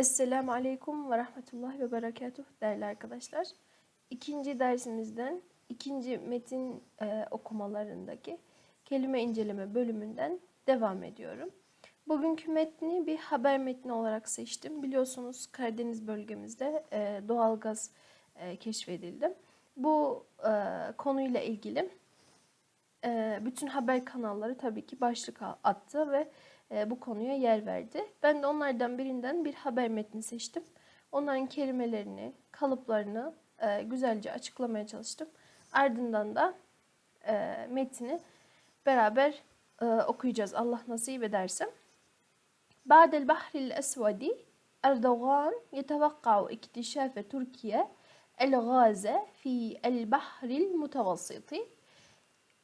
Esselamu Aleyküm ve Rahmetullah ve Berekatuh değerli arkadaşlar. İkinci dersimizden, ikinci metin e, okumalarındaki kelime inceleme bölümünden devam ediyorum. Bugünkü metni bir haber metni olarak seçtim. Biliyorsunuz Karadeniz bölgemizde e, doğalgaz e, keşfedildi. Bu e, konuyla ilgili e, bütün haber kanalları tabii ki başlık attı ve bu konuya yer verdi. Ben de onlardan birinden bir haber metni seçtim. Onların kelimelerini, kalıplarını e, güzelce açıklamaya çalıştım. Ardından da e, metni beraber e, okuyacağız Allah nasip ederse. بعد البحر الأسود أردوغان يتوقع اكتشاف تركيا الغاز في البحر المتوسط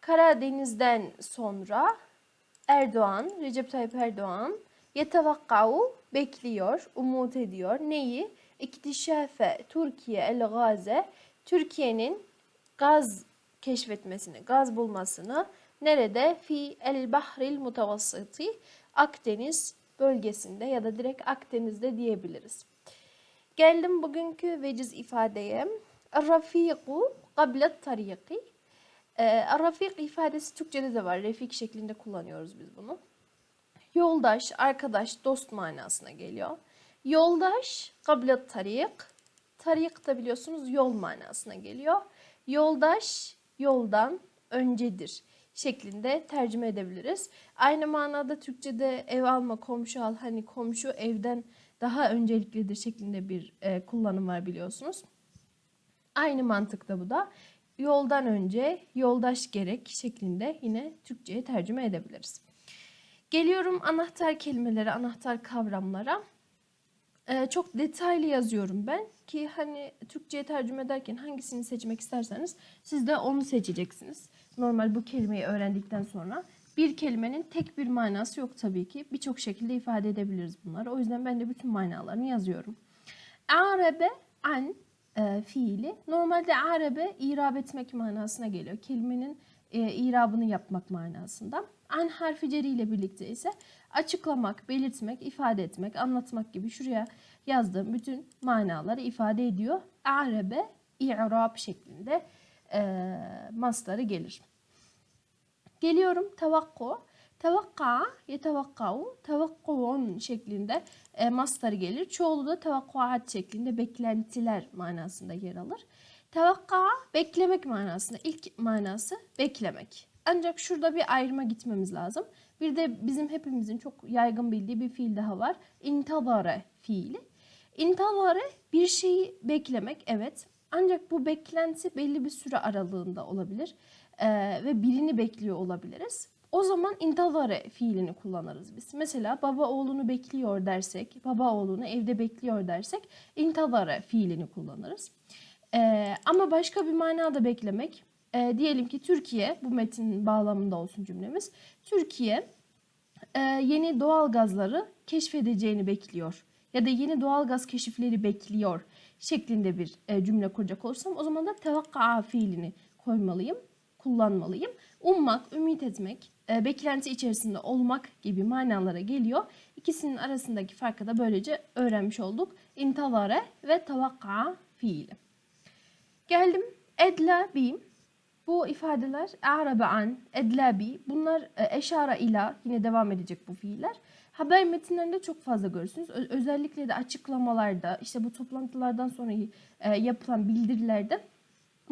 Karadeniz'den sonra Erdoğan, Recep Tayyip Erdoğan yetevakkau bekliyor, umut ediyor. Neyi? İktişafe Türkiye el gaze Türkiye'nin gaz keşfetmesini, gaz bulmasını nerede? Fi el bahril mutavassiti Akdeniz bölgesinde ya da direkt Akdeniz'de diyebiliriz. Geldim bugünkü veciz ifadeye. Rafiku qablet tariki. Ee, Rafik ifadesi Türkçe'de de var. Refik şeklinde kullanıyoruz biz bunu. Yoldaş, arkadaş, dost manasına geliyor. Yoldaş, kablet tarik. Tarik da biliyorsunuz yol manasına geliyor. Yoldaş, yoldan öncedir şeklinde tercüme edebiliriz. Aynı manada Türkçe'de ev alma, komşu al, hani komşu evden daha önceliklidir şeklinde bir e, kullanım var biliyorsunuz. Aynı mantıkta bu da yoldan önce yoldaş gerek şeklinde yine Türkçe'ye tercüme edebiliriz. Geliyorum anahtar kelimelere, anahtar kavramlara. Ee, çok detaylı yazıyorum ben ki hani Türkçe'ye tercüme ederken hangisini seçmek isterseniz siz de onu seçeceksiniz. Normal bu kelimeyi öğrendikten sonra bir kelimenin tek bir manası yok tabii ki. Birçok şekilde ifade edebiliriz bunları. O yüzden ben de bütün manalarını yazıyorum. Arabe an e, fiili normalde arabe irab etmek manasına geliyor. Kelimenin e, irabını yapmak manasında. An harfi ceri ile birlikte ise açıklamak, belirtmek, ifade etmek, anlatmak gibi şuraya yazdığım bütün manaları ifade ediyor. Arabe i'rab şeklinde e, masları gelir. Geliyorum tavakku. Tavakka, yetevakkau, tavakkuun şeklinde e, mastarı gelir. Çoğulu da tavakkuat şeklinde beklentiler manasında yer alır. Tavakka beklemek manasında. İlk manası beklemek. Ancak şurada bir ayrıma gitmemiz lazım. Bir de bizim hepimizin çok yaygın bildiği bir fiil daha var. İntazare fiili. İntazare bir şeyi beklemek evet. Ancak bu beklenti belli bir süre aralığında olabilir. Ee, ve birini bekliyor olabiliriz. O zaman intazare fiilini kullanırız biz. Mesela baba oğlunu bekliyor dersek, baba oğlunu evde bekliyor dersek intazare fiilini kullanırız. Ee, ama başka bir manada beklemek, e, diyelim ki Türkiye, bu metnin bağlamında olsun cümlemiz. Türkiye e, yeni doğal gazları keşfedeceğini bekliyor ya da yeni doğal gaz keşifleri bekliyor şeklinde bir e, cümle kuracak olursam o zaman da tevakkaa fiilini koymalıyım, kullanmalıyım. Ummak, ümit etmek, e, beklenti içerisinde olmak gibi manalara geliyor. İkisinin arasındaki farkı da böylece öğrenmiş olduk. İntazare ve tavakka fiili. Geldim edla bi. Bu ifadeler arabe an, edla bi. Bunlar e, eşara ila yine devam edecek bu fiiller. Haber metinlerinde çok fazla görürsünüz. Özellikle de açıklamalarda, işte bu toplantılardan sonra e, yapılan bildirilerde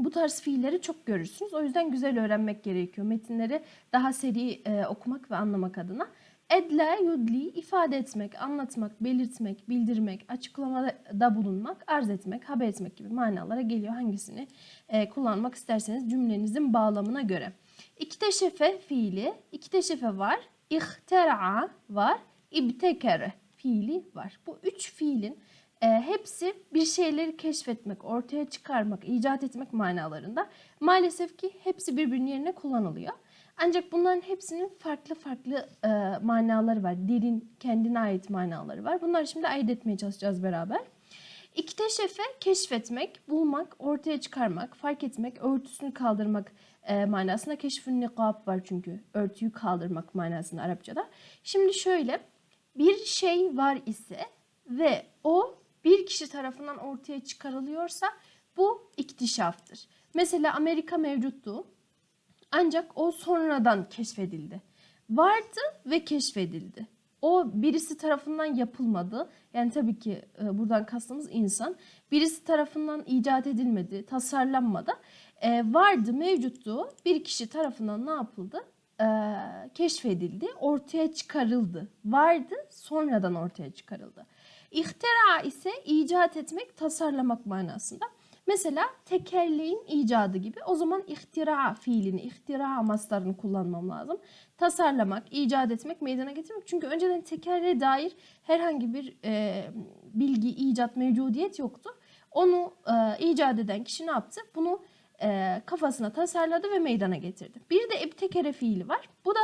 bu tarz fiilleri çok görürsünüz. O yüzden güzel öğrenmek gerekiyor. Metinleri daha seri e, okumak ve anlamak adına. Edle, yudli ifade etmek, anlatmak, belirtmek, bildirmek, açıklamada bulunmak, arz etmek, haber etmek gibi manalara geliyor. Hangisini e, kullanmak isterseniz cümlenizin bağlamına göre. İkteşefe fiili, ikteşefe var, ihtera'a var, ibtekere fiili var. Bu üç fiilin e, hepsi bir şeyleri keşfetmek, ortaya çıkarmak, icat etmek manalarında. Maalesef ki hepsi birbirinin yerine kullanılıyor. Ancak bunların hepsinin farklı farklı e, manaları var. Derin, kendine ait manaları var. Bunları şimdi ayırt etmeye çalışacağız beraber. İkteşefe keşfetmek, bulmak, ortaya çıkarmak, fark etmek, örtüsünü kaldırmak e, manasında. Keşfün nikab var çünkü. Örtüyü kaldırmak manasında Arapçada. Şimdi şöyle bir şey var ise ve o bir kişi tarafından ortaya çıkarılıyorsa bu iktişaftır. Mesela Amerika mevcuttu ancak o sonradan keşfedildi. Vardı ve keşfedildi. O birisi tarafından yapılmadı. Yani tabii ki e, buradan kastımız insan. Birisi tarafından icat edilmedi, tasarlanmadı. E, vardı, mevcuttu. Bir kişi tarafından ne yapıldı? E, keşfedildi, ortaya çıkarıldı. Vardı, sonradan ortaya çıkarıldı. İhtira ise icat etmek, tasarlamak manasında. Mesela tekerleğin icadı gibi o zaman ihtira fiilini, ihtira maslarını kullanmam lazım. Tasarlamak, icat etmek, meydana getirmek. Çünkü önceden tekerleğe dair herhangi bir e, bilgi, icat, mevcudiyet yoktu. Onu e, icat eden kişi ne yaptı? Bunu e, kafasına tasarladı ve meydana getirdi. Bir de ebtekere fiili var. Bu da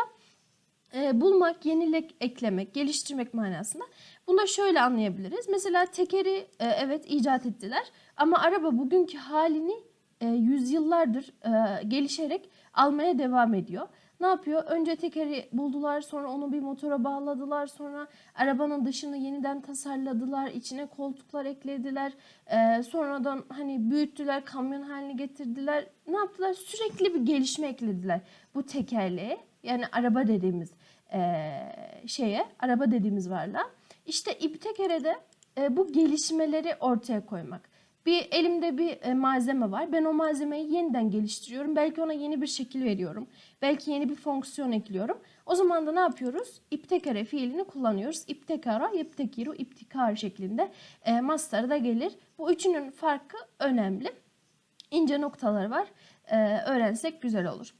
e, bulmak, yenilek, eklemek, geliştirmek manasında. Bunu da şöyle anlayabiliriz. Mesela tekeri e, evet icat ettiler ama araba bugünkü halini e, yüzyıllardır e, gelişerek almaya devam ediyor. Ne yapıyor? Önce tekeri buldular, sonra onu bir motora bağladılar, sonra arabanın dışını yeniden tasarladılar, içine koltuklar eklediler, e, sonradan hani büyüttüler, kamyon haline getirdiler. Ne yaptılar? Sürekli bir gelişme eklediler bu tekerleğe. Yani araba dediğimiz e, şeye, araba dediğimiz varlığa. İşte İbtekere'de e, bu gelişmeleri ortaya koymak. Bir elimde bir e, malzeme var. Ben o malzemeyi yeniden geliştiriyorum. Belki ona yeni bir şekil veriyorum. Belki yeni bir fonksiyon ekliyorum. O zaman da ne yapıyoruz? İptekare fiilini kullanıyoruz. İptekara, iptekiru, iptikar şeklinde e, mastarı da gelir. Bu üçünün farkı önemli. İnce noktalar var. E, öğrensek güzel olur.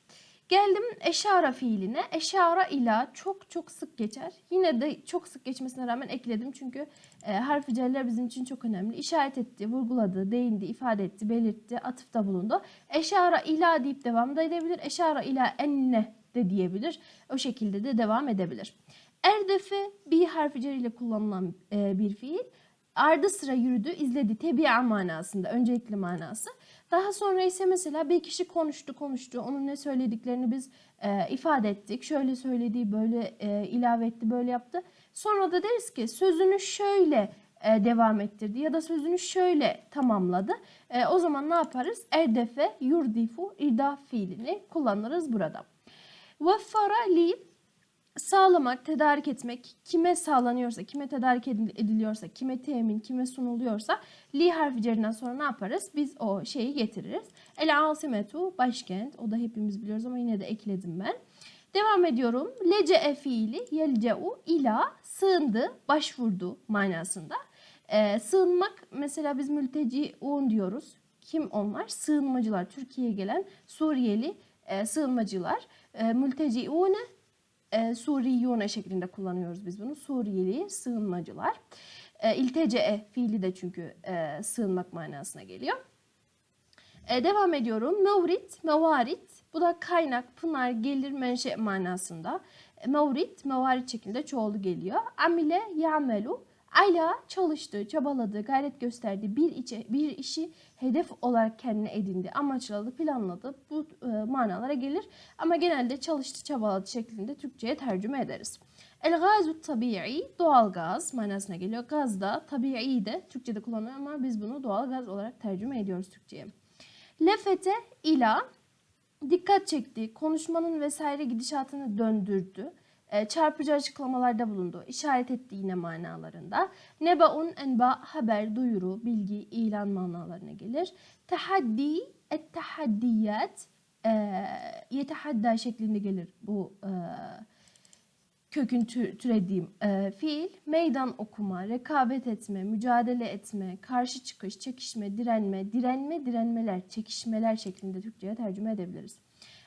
Geldim eşara fiiline. Eşara ila çok çok sık geçer. Yine de çok sık geçmesine rağmen ekledim çünkü e, harfi cerler bizim için çok önemli. İşaret etti, vurguladı, değindi, ifade etti, belirtti, atıfta bulundu. Eşara ila deyip devam da edebilir. Eşara ila enne de diyebilir. O şekilde de devam edebilir. Erdefe bir harfi cer ile kullanılan e, bir fiil. Ardı sıra yürüdü, izledi, tebi'a manasında, öncelikli manası. Daha sonra ise mesela bir kişi konuştu konuştu. Onun ne söylediklerini biz e, ifade ettik. Şöyle söyledi, böyle e, ilave etti, böyle yaptı. Sonra da deriz ki sözünü şöyle e, devam ettirdi ya da sözünü şöyle tamamladı. E, o zaman ne yaparız? Erdefe, yurdifu, idaf fiilini kullanırız burada. Veffara li sağlamak, tedarik etmek kime sağlanıyorsa, kime tedarik ediliyorsa, kime temin, kime sunuluyorsa li harfi cerinden sonra ne yaparız? Biz o şeyi getiririz. El asimetu başkent. O da hepimiz biliyoruz ama yine de ekledim ben. Devam ediyorum. Lece fiili yelce'u ila sığındı, başvurdu manasında. Ee, sığınmak mesela biz mülteci un diyoruz. Kim onlar? Sığınmacılar. Türkiye'ye gelen Suriyeli e, sığınmacılar. E, mülteci une e, Suriyune şeklinde kullanıyoruz biz bunu. Suriyeli sığınmacılar. E, iltece fiili de çünkü e, sığınmak manasına geliyor. E, devam ediyorum. Mevrit, mevarit. Bu da kaynak, pınar, gelir, menşe manasında. E, mevrit, mevarit şeklinde çoğulu geliyor. Amile, ya'melu. Ayla çalıştı, çabaladı, gayret gösterdi, bir, içe, bir işi hedef olarak kendine edindi, amaçladı, planladı. Bu e, manalara gelir ama genelde çalıştı, çabaladı şeklinde Türkçe'ye tercüme ederiz. El gazu tabi'i doğal gaz manasına geliyor. Gaz da tabi'i de Türkçe'de kullanılıyor ama biz bunu doğal gaz olarak tercüme ediyoruz Türkçe'ye. Lefete ila dikkat çekti, konuşmanın vesaire gidişatını döndürdü çarpıcı açıklamalarda bulundu. İşaret etti yine manalarında. Nebaun enba haber, duyuru, bilgi, ilan manalarına gelir. Tahaddi, et tahaddiyat e, yetehadda şeklinde gelir bu e, kökün türediğim e, fiil. Meydan okuma, rekabet etme, mücadele etme, karşı çıkış, çekişme, direnme, direnme, direnmeler, çekişmeler şeklinde Türkçe'ye tercüme edebiliriz.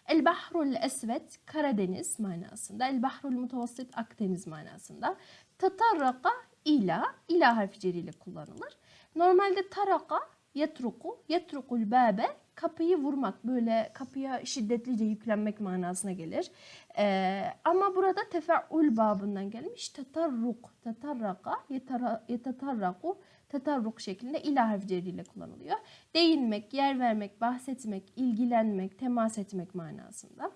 El Bahrul Esvet Karadeniz manasında. El Bahrul Mutavassit Akdeniz manasında. Tatarraka ila, ila harfi ceriyle kullanılır. Normalde taraka yetruku, yetrukul babe kapıyı vurmak, böyle kapıya şiddetlice yüklenmek manasına gelir. Ee, ama burada tefeul babından gelmiş. Tatarruk, tatarraka, yetatarraku, tatarruk şeklinde ilah harfleriyle kullanılıyor. Değinmek, yer vermek, bahsetmek, ilgilenmek, temas etmek manasında.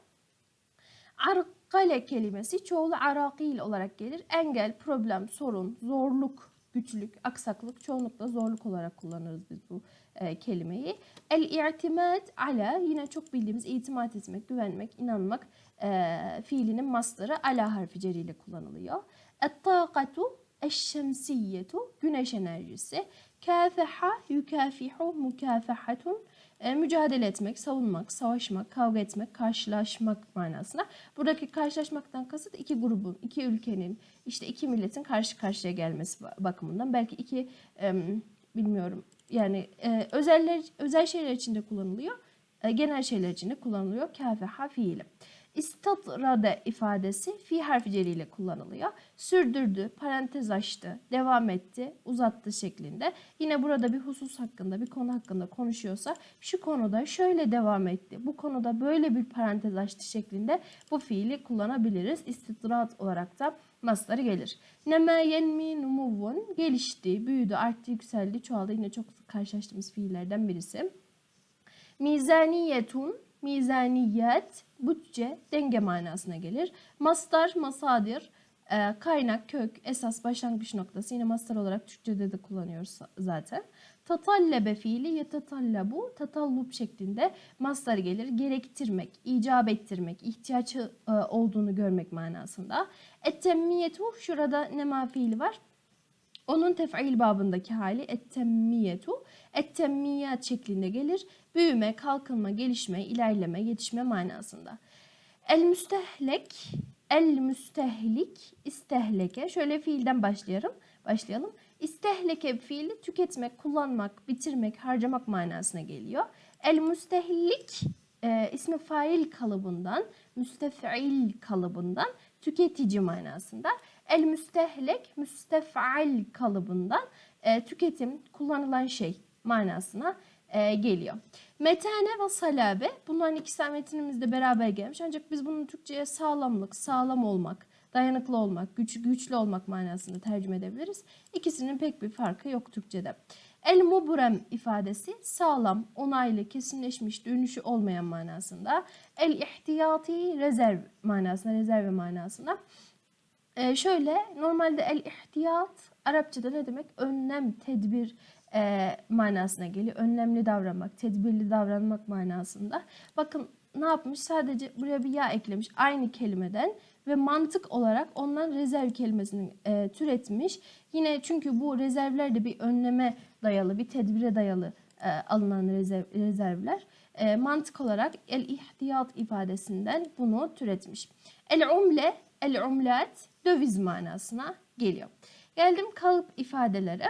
Arkale kelimesi çoğulu arakil olarak gelir. Engel, problem, sorun, zorluk güçlük, aksaklık çoğunlukla zorluk olarak kullanırız biz bu e, kelimeyi. El-i'timad ala yine çok bildiğimiz itimat etmek, güvenmek, inanmak e, fiilinin mastarı ala harfi ceriyle kullanılıyor. Et-takatu eşşemsiyetu güneş enerjisi. Kâfeha yukafihu mukafahatun e, mücadele etmek, savunmak, savaşmak, kavga etmek, karşılaşmak manasında. Buradaki karşılaşmaktan kasıt iki grubun, iki ülkenin, işte iki milletin karşı karşıya gelmesi ba- bakımından. Belki iki bilmiyorum yani e, özeller özel şeyler içinde kullanılıyor. e, genel şeyler içinde kullanılıyor. Kâfeha fiili. İstatrade ifadesi fi harfi celiyle kullanılıyor. Sürdürdü, parantez açtı, devam etti, uzattı şeklinde. Yine burada bir husus hakkında, bir konu hakkında konuşuyorsa şu konuda şöyle devam etti, bu konuda böyle bir parantez açtı şeklinde bu fiili kullanabiliriz. İstitrat olarak da masları gelir. Neme yenmi numuvun gelişti, büyüdü, arttı, yükseldi, çoğaldı. Yine çok sık karşılaştığımız fiillerden birisi. Mizaniyetun, mizaniyet, bütçe, denge manasına gelir. Mastar, masadir, e, kaynak, kök, esas, başlangıç noktası. Yine mastar olarak Türkçe'de de kullanıyoruz zaten. Tatallebe fiili yetatallabu, tatallub şeklinde mastar gelir. Gerektirmek, icap ettirmek, ihtiyaç e, olduğunu görmek manasında. Ettemmiyetu, şurada nema fiili var. Onun tef'il babındaki hali ettemmiyetu, ettemmiyat şeklinde gelir. Büyüme, kalkınma, gelişme, ilerleme, yetişme manasında. El müstehlek, el müstehlik, istehleke. Şöyle fiilden başlayalım. Başlayalım. İstehleke fiili tüketmek, kullanmak, bitirmek, harcamak manasına geliyor. El müstehlik e, ismi fail kalıbından, müstef'il kalıbından tüketici manasında. El müstehlek, müstef'al kalıbından e, tüketim, kullanılan şey manasına e, geliyor. Metane ve salabe bunların ikisi metinimizde beraber gelmiş. Ancak biz bunun Türkçe'ye sağlamlık, sağlam olmak, dayanıklı olmak, güç, güçlü olmak manasında tercüme edebiliriz. İkisinin pek bir farkı yok Türkçe'de. El mubrem ifadesi sağlam, onaylı, kesinleşmiş, dönüşü olmayan manasında. El ihtiyati rezerv manasında, rezerve manasında. Ee, şöyle normalde el ihtiyat Arapçada ne demek? Önlem, tedbir e, manasına geliyor. Önlemli davranmak, tedbirli davranmak manasında. Bakın ne yapmış? Sadece buraya bir ya eklemiş aynı kelimeden ve mantık olarak ondan rezerv kelimesini e, türetmiş. Yine çünkü bu rezervler de bir önleme dayalı, bir tedbire dayalı e, alınan rezerv, rezervler. E, mantık olarak el ihtiyat ifadesinden bunu türetmiş. El umle, el umlat döviz manasına geliyor. Geldim kalıp ifadelere.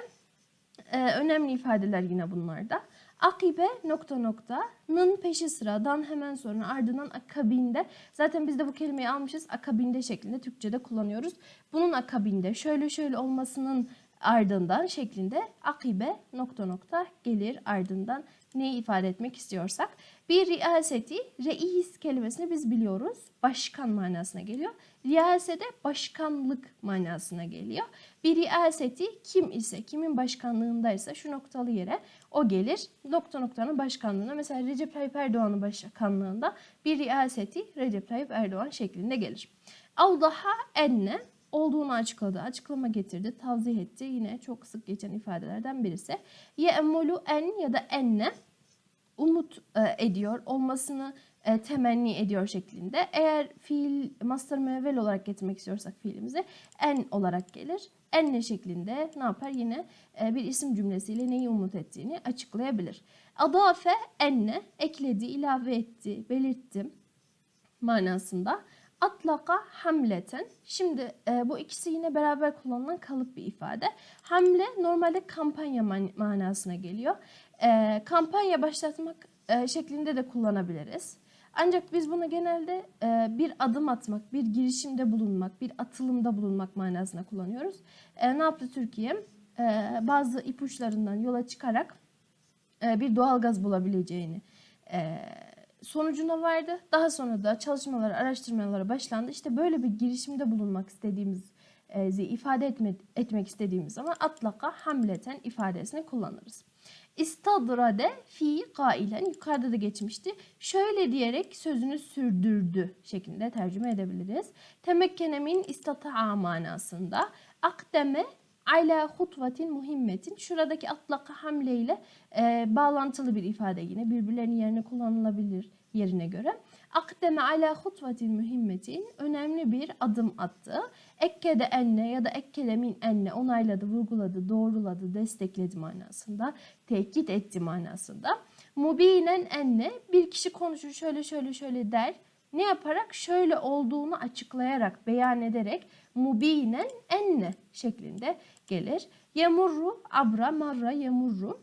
Ee, önemli ifadeler yine bunlarda. Akibe nokta nokta nın peşi sıradan hemen sonra ardından akabinde zaten biz de bu kelimeyi almışız akabinde şeklinde Türkçe'de kullanıyoruz. Bunun akabinde şöyle şöyle olmasının ardından şeklinde akibe nokta nokta gelir ardından neyi ifade etmek istiyorsak. Bir riyaseti, reis kelimesini biz biliyoruz. Başkan manasına geliyor. Riyasede başkanlık manasına geliyor. Bir riyaseti kim ise, kimin başkanlığındaysa şu noktalı yere o gelir. Nokta noktanın başkanlığına mesela Recep Tayyip Erdoğan'ın başkanlığında bir riyaseti Recep Tayyip Erdoğan şeklinde gelir. Avdaha enne olduğunu açıkladı, açıklama getirdi, tavzih etti. Yine çok sık geçen ifadelerden birisi. Ye'emmulu en ya da enne umut e, ediyor, olmasını e, temenni ediyor şeklinde. Eğer fiil master müevvel olarak getirmek istiyorsak fiilimizi en olarak gelir. Enne şeklinde ne yapar? Yine e, bir isim cümlesiyle neyi umut ettiğini açıklayabilir. Adafe enne ekledi, ilave etti, belirtti manasında. Atlaka hamleten. Şimdi e, bu ikisi yine beraber kullanılan kalıp bir ifade. Hamle normalde kampanya man- manasına geliyor. E, kampanya başlatmak e, şeklinde de kullanabiliriz. Ancak biz bunu genelde e, bir adım atmak, bir girişimde bulunmak, bir atılımda bulunmak manasına kullanıyoruz. E, ne yaptı Türkiye? E, bazı ipuçlarından yola çıkarak e, bir doğalgaz bulabileceğini e, sonucuna vardı. Daha sonra da çalışmalara, araştırmalara başlandı. İşte böyle bir girişimde bulunmak istediğimiz e, ifade etme, etmek istediğimiz zaman atlaka hamleten ifadesini kullanırız. İstadrade fi kailen yukarıda da geçmişti. Şöyle diyerek sözünü sürdürdü şeklinde tercüme edebiliriz. Temekkene min istata'a manasında. Akdeme ala hutvatin muhimmetin. Şuradaki atlaka hamle ile e, bağlantılı bir ifade yine. Birbirlerinin yerine kullanılabilir yerine göre. Akdeme ala hutvatin muhimmetin önemli bir adım attı. Ekkede enne ya da ekkede min enne onayladı, vurguladı, doğruladı, destekledi manasında, tekit etti manasında. Mubinen enne bir kişi konuşur şöyle şöyle şöyle der. Ne yaparak? Şöyle olduğunu açıklayarak, beyan ederek mubinen enne şeklinde gelir. Yemurru, abra, marra, yemurru.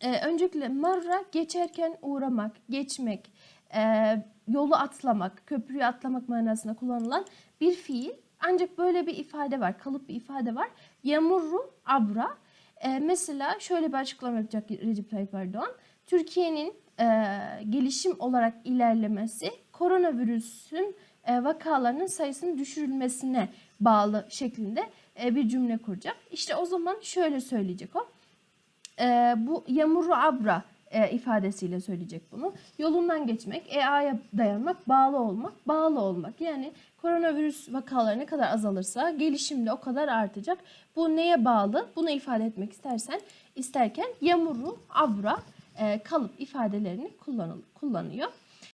Ee, öncelikle marra geçerken uğramak, geçmek, e, yolu atlamak, köprüyü atlamak manasında kullanılan bir fiil. Ancak böyle bir ifade var, kalıp bir ifade var. Yemurru, abra. Ee, mesela şöyle bir açıklama yapacak Recep Tayyip Erdoğan. Türkiye'nin e, gelişim olarak ilerlemesi koronavirüsün e, vakalarının sayısının düşürülmesine bağlı şeklinde e, bir cümle kuracak. İşte o zaman şöyle söyleyecek o. E, bu yamuru abra ifadesiyle söyleyecek bunu. Yolundan geçmek, EA'ya dayanmak, bağlı olmak, bağlı olmak. Yani koronavirüs vakaları ne kadar azalırsa gelişim de o kadar artacak. Bu neye bağlı? Bunu ifade etmek istersen isterken yamuru abra e, kalıp ifadelerini kullanıyor.